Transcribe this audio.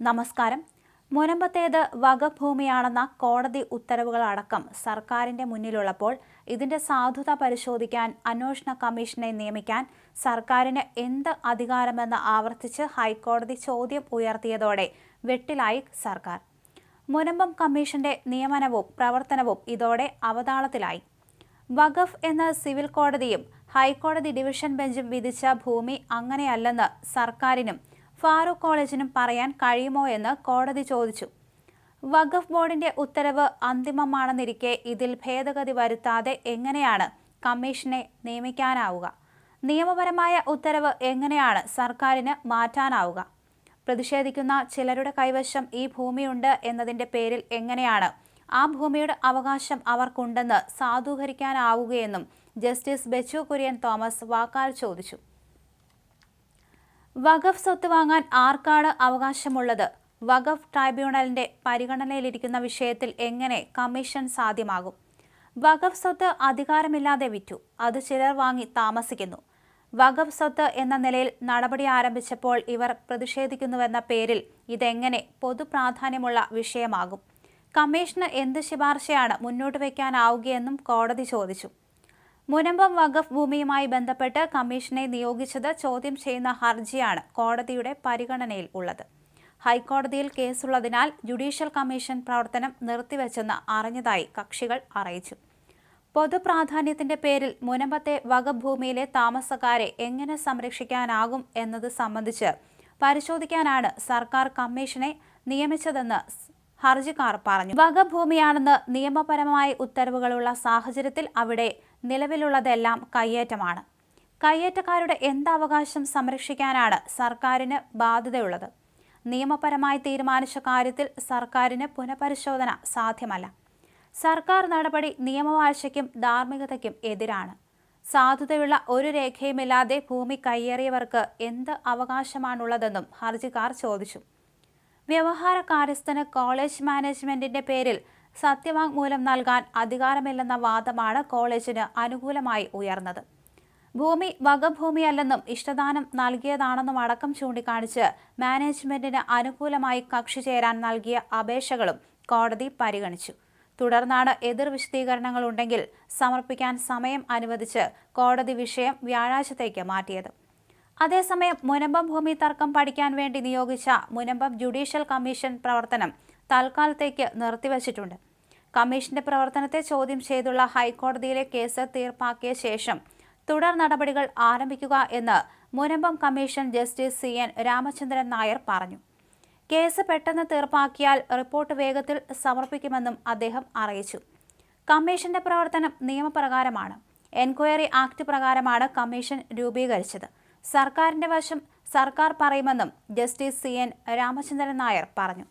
നമസ്കാരം. മുനമ്പത്തേത് വകഭൂമിയാണെന്ന കോടതി ഉത്തരവുകളടക്കം സർക്കാരിന്റെ മുന്നിലുള്ളപ്പോൾ ഇതിന്റെ സാധുത പരിശോധിക്കാൻ അന്വേഷണ കമ്മീഷനെ നിയമിക്കാൻ സർക്കാരിന് എന്ത് അധികാരമെന്ന് ആവർത്തിച്ച് ഹൈക്കോടതി ചോദ്യം ഉയർത്തിയതോടെ വെട്ടിലായി സർക്കാർ. മുനമ്പം കമ്മീഷന്റെ നിയമനവും പ്രവർത്തനവും ഇതോടെ അവതാളത്തിലായി. വഖഫ് എന്ന സിവിൽ കോടതിയും ഹൈക്കോടതി ഡിവിഷൻ ബെഞ്ചും വിധിച്ച ഭൂമി അങ്ങനെയല്ലെന്ന് സർക്കാരിനും ഫാറൂഖ് കോളേജിനും പറയാൻ കഴിയുമോ എന്ന് കോടതി ചോദിച്ചു. വഖഫ് ബോർഡിന്റെ ഉത്തരവ് അന്തിമമാണെന്നിരിക്കെ ഇതിൽ ഭേദഗതി വരുത്താതെ എങ്ങനെയാണ് കമ്മീഷനെ നിയമിക്കാനാവുക? നിയമപരമായ ഉത്തരവ് എങ്ങനെയാണ് സർക്കാരിന് മാറ്റാനാവുക? പ്രതിഷേധിക്കുന്ന ചിലരുടെ കൈവശം ഈ ഭൂമിയുണ്ട് എന്നതിന്റെ പേരിൽ എങ്ങനെയാണ് ആ ഭൂമിയുടെ അവകാശം അവർക്കുണ്ടെന്ന് സാധൂകരിക്കാനാവുകയെന്നും ജസ്റ്റിസ് ബെച്ചു കുര്യൻ തോമസ് വാക്കാൽ ചോദിച്ചു. വഖഫ് സ്വത്ത് വാങ്ങാൻ ആർക്കാണ് അവകാശമുള്ളത്? വഖഫ് ട്രൈബ്യൂണലിന്റെ പരിഗണനയിലിരിക്കുന്ന വിഷയത്തിൽ എങ്ങനെ കമ്മീഷൻ സാധ്യമാകും? വഖഫ് സ്വത്ത് അധികാരമില്ലാതെ വിറ്റു അത് ചിലർ വാങ്ങി താമസിക്കുന്നു. വഖഫ് സ്വത്ത് എന്ന നിലയിൽ നടപടി ആരംഭിച്ചപ്പോൾ ഇവർ പ്രതിഷേധിക്കുന്നുവെന്ന പേരിൽ ഇതെങ്ങനെ പൊതുപ്രാധാന്യമുള്ള വിഷയമാകും? കമ്മീഷന് എന്ത് ശുപാർശയാണ് മുന്നോട്ട് വയ്ക്കാനാവുകയെന്നും കോടതി ചോദിച്ചു. മുനമ്പം വഖഫ് ഭൂമിയുമായി ബന്ധപ്പെട്ട് കമ്മീഷനെ നിയോഗിച്ചത് ചോദ്യം ചെയ്യുന്ന ഹർജിയാണ് കോടതിയുടെ പരിഗണനയിൽ ഉള്ളത്. ഹൈക്കോടതിയിൽ കേസുള്ളതിനാൽ ജുഡീഷ്യൽ കമ്മീഷൻ പ്രവർത്തനം നിർത്തിവെച്ചെന്ന് അറിഞ്ഞതായി കക്ഷികൾ അറിയിച്ചു. പൊതുപ്രാധാന്യത്തിന്റെ പേരിൽ മുനമ്പത്തെ വഖഫ് ഭൂമിയിലെ താമസക്കാരെ എങ്ങനെ സംരക്ഷിക്കാനാകും എന്നത് സംബന്ധിച്ച് പരിശോധിക്കാനാണ് സർക്കാർ കമ്മീഷനെ നിയമിച്ചതെന്ന് ഹർജിക്കാർ പറഞ്ഞു. വകഭൂമിയാണെന്ന് ഭൂമിയാണെന്ന് നിയമപരമായ ഉത്തരവുകളുള്ള സാഹചര്യത്തിൽ അവിടെ നിലവിലുള്ളതെല്ലാം കയ്യേറ്റമാണ്. കയ്യേറ്റക്കാരുടെ എന്തവകാശം സംരക്ഷിക്കാനാണ് സർക്കാരിന് ബാധ്യതയുള്ളത്. നിയമപരമായി തീരുമാനിച്ച കാര്യത്തിൽ സർക്കാരിന് പുനഃപരിശോധന സാധ്യമല്ല. സർക്കാർ നടപടി നിയമവാഴ്ചയ്ക്കും ധാർമ്മികതയ്ക്കും എതിരാണ്. സാധുതയുള്ള ഒരു രേഖയുമില്ലാതെ ഭൂമി കയ്യേറിയവർക്ക് എന്ത് അവകാശമാണുള്ളതെന്നും ഹർജിക്കാർ ചോദിച്ചു. വ്യവഹാര കാര്യസ്ഥന് കോളേജ് മാനേജ്മെന്റിന്റെ പേരിൽ സത്യവാങ്മൂലം നൽകാൻ അധികാരമില്ലെന്ന വാദമാണ് കോളേജിന് അനുകൂലമായി ഉയർന്നത്. ഭൂമി വകഭൂമിയല്ലെന്നും ഇഷ്ടദാനം നൽകിയതാണെന്നും അടക്കം ചൂണ്ടിക്കാണിച്ച് മാനേജ്മെന്റിന് അനുകൂലമായി കക്ഷി ചേരാൻ നൽകിയ അപേക്ഷകളും കോടതി പരിഗണിച്ചു. തുടർന്നാണ് എതിർ വിശദീകരണങ്ങൾ ഉണ്ടെങ്കിൽ സമർപ്പിക്കാൻ സമയം അനുവദിച്ച് കോടതി വിഷയം വ്യാഴാഴ്ചത്തേക്ക് മാറ്റിയത്. അതേസമയം മുനമ്പം ഭൂമി തർക്കം പഠിക്കാൻ വേണ്ടി നിയോഗിച്ച മുനമ്പം ജുഡീഷ്യൽ കമ്മീഷൻ പ്രവർത്തനം തൽക്കാലത്തേക്ക് നിർത്തിവച്ചിട്ടുണ്ട്. കമ്മീഷന്റെ പ്രവർത്തനത്തെ ചോദ്യം ചെയ്തുള്ള ഹൈക്കോടതിയിലെ കേസ് തീർപ്പാക്കിയ ശേഷം തുടർ നടപടികൾ ആരംഭിക്കുക എന്ന് Munambam commission justice C N Ramachandran Nair പറഞ്ഞു. കേസ് പെട്ടെന്ന് തീർപ്പാക്കിയാൽ റിപ്പോർട്ട് വേഗത്തിൽ സമർപ്പിക്കുമെന്നും അദ്ദേഹം അറിയിച്ചു. കമ്മീഷന്റെ പ്രവർത്തനം നിയമപ്രകാരമാണ്. എൻക്വയറി ആക്ട് പ്രകാരമാണ് കമ്മീഷൻ രൂപീകരിച്ചത്. സർക്കാരിന്റെ വശം സർക്കാർ പറയുമെന്നും justice C N Ramachandran Nair പറഞ്ഞു.